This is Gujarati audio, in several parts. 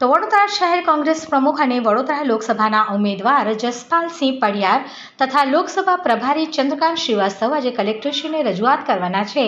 તો વડોદરા શહેર કોંગ્રેસ પ્રમુખ અને વડોદરા લોકસભાના ઉમેદવાર જસપાલસિંહ પડિયાર તથા લોકસભા પ્રભારી ચંદ્રકાંત શ્રીવાસ્તવ આજે કલેક્ટરશ્રીને રજૂઆત કરવાના છે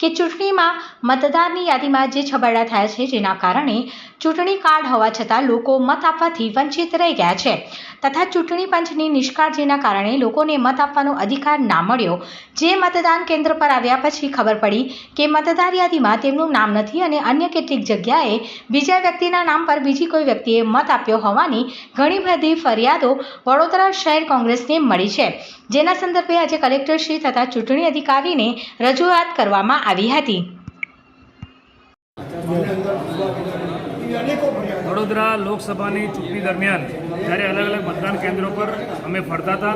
કે ચૂંટણીમાં મતદારની યાદીમાં જે છબરડા થયા છે જેના કારણે ચૂંટણી કાર્ડ હોવા છતાં લોકો મત આપવાથી વંચિત રહી ગયા છે તથા ચૂંટણી પંચની નિષ્કાળજીના કારણે લોકોને મત આપવાનો અધિકાર ના મળ્યો. જે મતદાન કેન્દ્ર પર આવ્યા પછી ખબર પડી કે મતદાર યાદીમાં તેમનું નામ નથી અને અન્ય કેટલીક જગ્યાએ બીજા વ્યક્તિના નામ પર બીજી કોઈ વ્યક્તિએ મત આપ્યો હોવાની ઘણી બધી ફરિયાદો વડોદરા શહેર કોંગ્રેસને મળી છે. જેના સંદર્ભે આજે કલેક્ટરશ્રી તથા ચૂંટણી અધિકારીને રજૂઆત કરવામાં આવી હતી. વડોદરા લોકસભાની ચૂંટણી દરમિયાન જ્યારે અલગ અલગ મતદાન કેન્દ્રો પર અમે ફરતા હતા,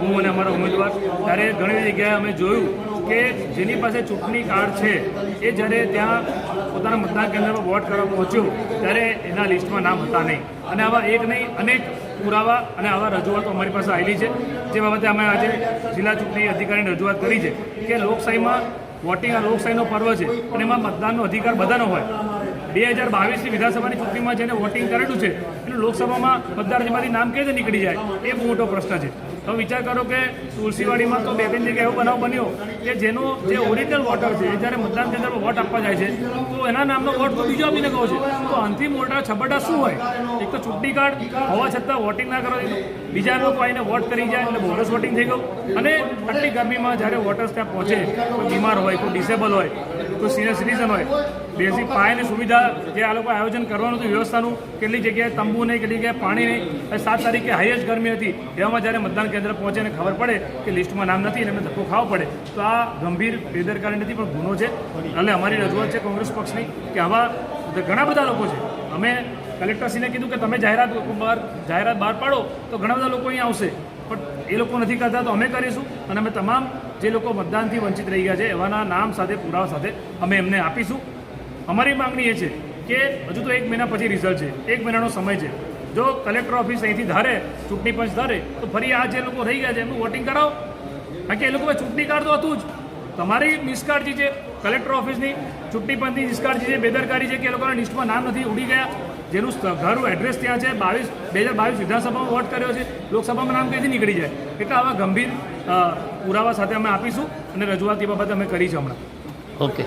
હું અને અમારા ઉમેદવાર. ત્યારે ઘણી જગ્યાએ અમે જોયું કે જેની પાસે ચૂંટણી કાર્ડ છે, એ જ્યારે ત્યાં પોતાના મતદાન કેન્દ્ર પર વોટ કરવા પહોંચ્યો, ત્યારે એના લિસ્ટમાં નામ હતા નહીં. અને આવા એક નહીં, અનેક પુરાવા અને આવા રજૂઆતો અમારી પાસે આવેલી છે, જે બાબતે અમે આજે જિલ્લા ચૂંટણી અધિકારીને રજૂઆત કરી છે કે લોકશાહીમાં વોટિંગ આ લોકશાહીનો પર્વ છે અને એમાં મતદાનનો અધિકાર બધાનો હોય. બે હજાર બાવીસની વિધાનસભાની ચૂંટણીમાં જેને વોટિંગ કરેલું છે, એનું લોકસભામાં મતદાર જેમાંથી નામ રીતે નીકળી જાય, એ બહુ મોટો પ્રશ્ન છે. તો વિચાર કરો કે તુલસીવાડીમાં તો બે ત્રણ જગ્યાએ એવો બનાવ બન્યો કે જેનો જે ઓરિજિનલ વોટર છે જ્યારે મતદાન કેન્દ્રમાં વોટ આપવા જાય છે, તો એના નામનો વોટ તો બીજો આપીને કહો છે. તો અંતિમ મોટા છબટા શું હોય? એક તો ચૂંટણી કાર્ડ, હોવા છતાં વોટિંગ ના કરો બીજા લોકો આવીને વોટ કરી જાય એટલે બોનસ વોટિંગ થઈ ગયું. અને આટલી ગરમીમાં જ્યારે વોટર્સ ત્યાં પહોંચે, કોઈ બીમાર હોય, કોઈ ડિસેબલ હોય, કોઈ સિનિયર સિટીઝન હોય બેઝિક પાયાની સુવિધા જે આ લોકો આયોજન કરવાનું હતું, વ્યવસ્થાનું, કેટલી જગ્યાએ તંબુ નહીં, કેટલી જગ્યાએ પાણી નહીં. સાત તારીખે હાઈએસ્ટ ગરમી હતી, એવામાં જ્યારે મતદાન કેન્દ્ર પહોંચે અને ખબર પડે કે લિસ્ટમાં નામ નથી અને એમને ધક્કો ખાવો પડે. તો આ ગંભીર બેદરકારી નથી પણ ગુનો છે અને અમારી રજૂઆત છે કોંગ્રેસ પક્ષની કે આવા ઘણા બધા લોકો છે. અમે કલેક્ટરશ્રીને કીધું કે તમે જાહેરાત બહાર જાહેરાત બહાર પાડો તો ઘણા બધા લોકો અહીંયા આવશે. પણ એ લોકો નથી કરતા તો અમે કરીશું અને અમે તમામ જે લોકો મતદાનથી વંચિત રહી ગયા છે એવાના નામ સાથે, પુરાવા સાથે અમે એમને આપીશું. અમારી માંગણી એ છે કે હજુ તો એક મહિના પછી રિઝલ્ટ છે. એક મહિનાનો સમય છે. જો કલેક્ટર ઓફિસ અહીંથી ધારે, ચૂંટણી પંચ ધારે, તો ફરી આ જે લોકો રહી ગયા છે, એમનું વોટિંગ કરાવો. કારણ કે એ લોકો ચૂંટણી કાર્ડ તો હતું જ. તમારી નિષ્કાળજી છે, કલેક્ટર ઓફિસની, ચૂંટણી પંચની નિષ્કાળજી છે, બેદરકારી છે કે એ લોકોના લિસ્ટમાં નામ નથી, ઉડી ગયા. જેનું ઘરનું એડ્રેસ ત્યાં છે, બાવીસ, બે હજાર બાવીસ વિધાનસભામાં વોટ કર્યો છે. લોકસભામાં નામ ક્યાંથી નીકળી જાય? એટલે આવા ગંભીર પુરાવા સાથે અમે આપીશું અને રજૂઆત એ બાબતે અમે કરી છે હમણાં. ઓકે